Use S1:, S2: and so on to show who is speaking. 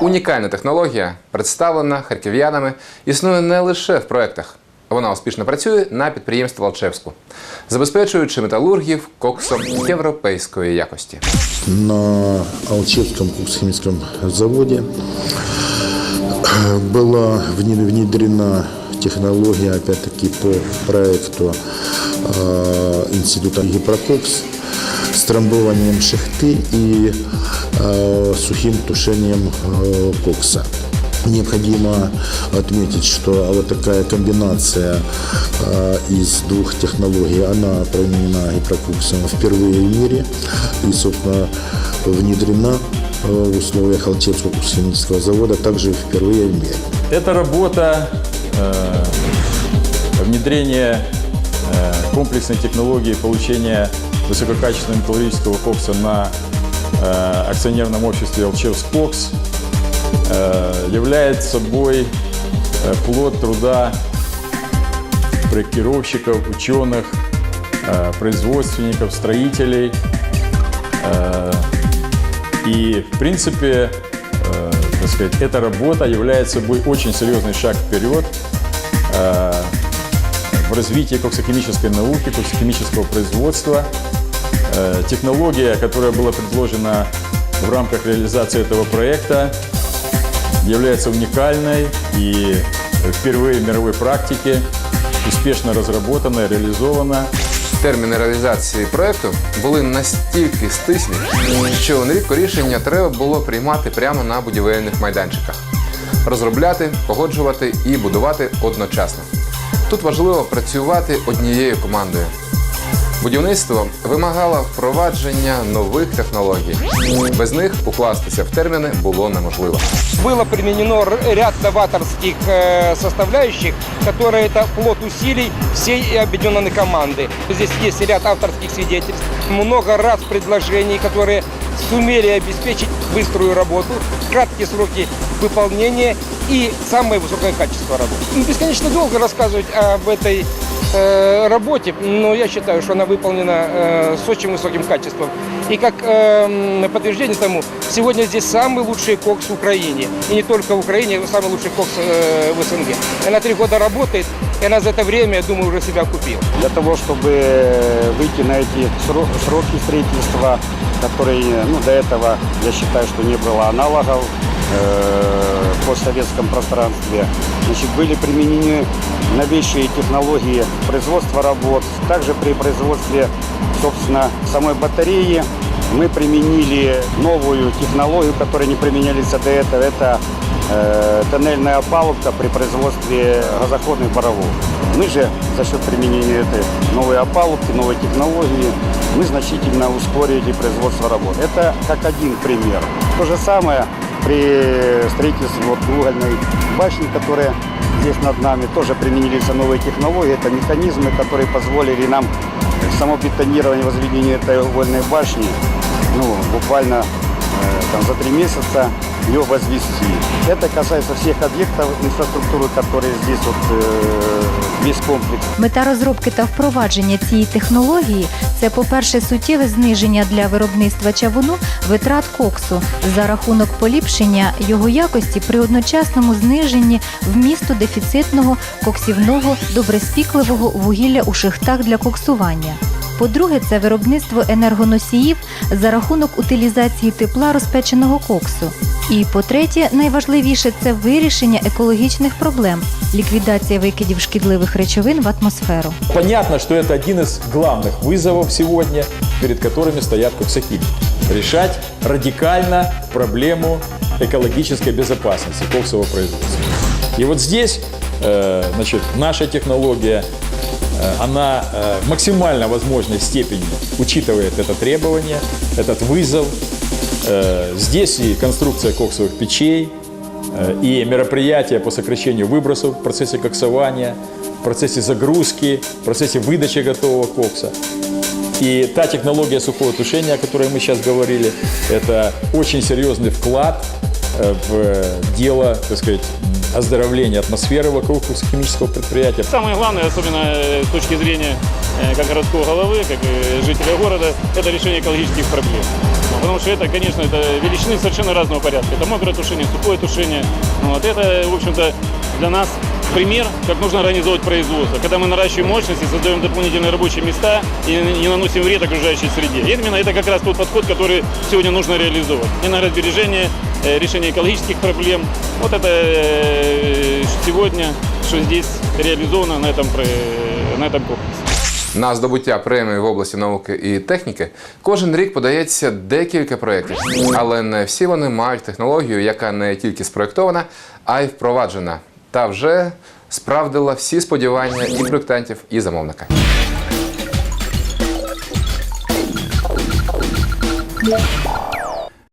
S1: Унікальна технологія, представлена харків'янами, існує не лише в проектах. Вона успішно працює на підприємстві Алчевську, забезпечуючи металургів коксом європейської якості.
S2: на Алчевском куксхимическом заводе была вне- внедрена технология, опять-таки, по проекту э, Института Трамбованием шахты и э, сухим тушением э, кокса. Необходимо отметить, что вот такая комбинация э, из двух технологий, она применена гипрококсом впервые в мире и, собственно, внедрена э, в условиях Алчевского химического завода также впервые в мире.
S3: Это работа э, внедрения э, комплексной технологии получения высококачественного металлургического кокса на э, акционерном обществе Алчевск Кокс э, является собой э, плод труда проектировщиков, ученых, э, производственников, строителей. Э, И, в принципе, э, так сказать, эта работа является собой очень серьезный шаг вперед э, в развитии коксохимической науки, коксохимического производства. Э, Технология, которая была предложена в рамках реализации этого проекта, является уникальной и впервые в мировой практике успешно разработана, реализована.
S1: Терміни реалізації проекту були настільки стислі, що нерідко рішення треба було приймати прямо на будівельних майданчиках, розробляти, погоджувати і будувати одночасно. Тут важливо працювати однією командою. Будівництво вимагало впровадження нових технологій. Без них укластися в терміни було неможливо.
S4: было применено р- ряд новаторских э, составляющих, которые это плод усилий всей объединенной команды. Здесь есть ряд авторских свидетельств, много раз предложений, которые сумели обеспечить быструю работу, краткие сроки выполнения и самое высокое качество работы. Ну, Бесконечно долго рассказывать об этой э, работе, но я считаю, что она выполнена э, с очень высоким качеством. И как э, подтверждение тому, сегодня здесь самый лучший кокс в Украине. И не только в Украине, самый лучший кокс э, в СНГ. Она три года работает, и она за это время, я думаю, уже себя купила.
S5: для того, чтобы выйти на эти сро- сроки строительства, которые ну, до этого, я считаю, что не было аналогов э, постсоветском пространстве. Значит, были применены новейшие технологии производства работ. Также при производстве, собственно, самой батареи мы применили новую технологию, которая не применялись до этого. Это э, тоннельная опалубка при производстве газоходных паровозов. Мы же за счет применения этой новой опалубки, новой технологии, мы значительно ускорили производство работ. Это как один пример. То же самое при строительстве вот угольной башни, которая здесь над нами, тоже применились новые технологии. Это механизмы, которые позволили нам само бетонирование возведения этой угольной башни ну, буквально э, там, за три месяца ее возвести. Это касается всех объектов инфраструктуры, которые здесь вот э, весь комплекс.
S6: Мета розробки та впровадження цієї технології це, по-перше, суттєве зниження для виробництва чавуну витрат коксу за рахунок поліпшення його якості при одночасному зниженні вмісту дефіцитного коксівного добреспікливого вугілля у шахтах для коксування. По-друге, це виробництво енергоносіїв за рахунок утилізації тепла розпеченого коксу. І по-третє, найважливіше це вирішення екологічних проблем, ліквідація викидів шкідливих речовин в атмосферу.
S3: Понятно, что это один из главных вызовов сегодня, перед которыми стоят коксохимики. Решать радикально проблему экологической безопасности коксового производства. И вот здесь э, значит, наша технология, э, Она э, в максимально возможной степени учитывает это требование, этот вызов. Э, Здесь и конструкция коксовых печей, э, и мероприятия по сокращению выбросов в процессе коксования, в процессе загрузки, в процессе выдачи готового кокса. И та технология сухого тушения, о которой мы сейчас говорили, это очень серьезный вклад э, в дело, так сказать, оздоровления атмосферы вокруг химического предприятия.
S7: Самое главное, особенно э, с точки зрения э, как городского головы, как и жителя города, это решение экологических проблем. Ну, Потому что это, конечно, это величины совершенно разного порядка. Это мокрое тушение, сухое тушение. Вот это, в общем-то, для нас пример, как нужно организовать производство. Когда мы наращиваем мощности, создаем дополнительные рабочие места и не наносим вред окружающей среде. И именно это как раз тот подход, который сегодня нужно реализовать. Энергосбережение, э, решение экологических проблем. Вот это э, сегодня, что здесь реализовано на этом, про- на этом комплексе.
S1: На здобуття премії в області науки і техніки кожен рік подається декілька проєктів, але не всі вони мають технологію, яка не тільки спроєктована, а й впроваджена, та вже справдила всі сподівання і проєктантів, і замовника.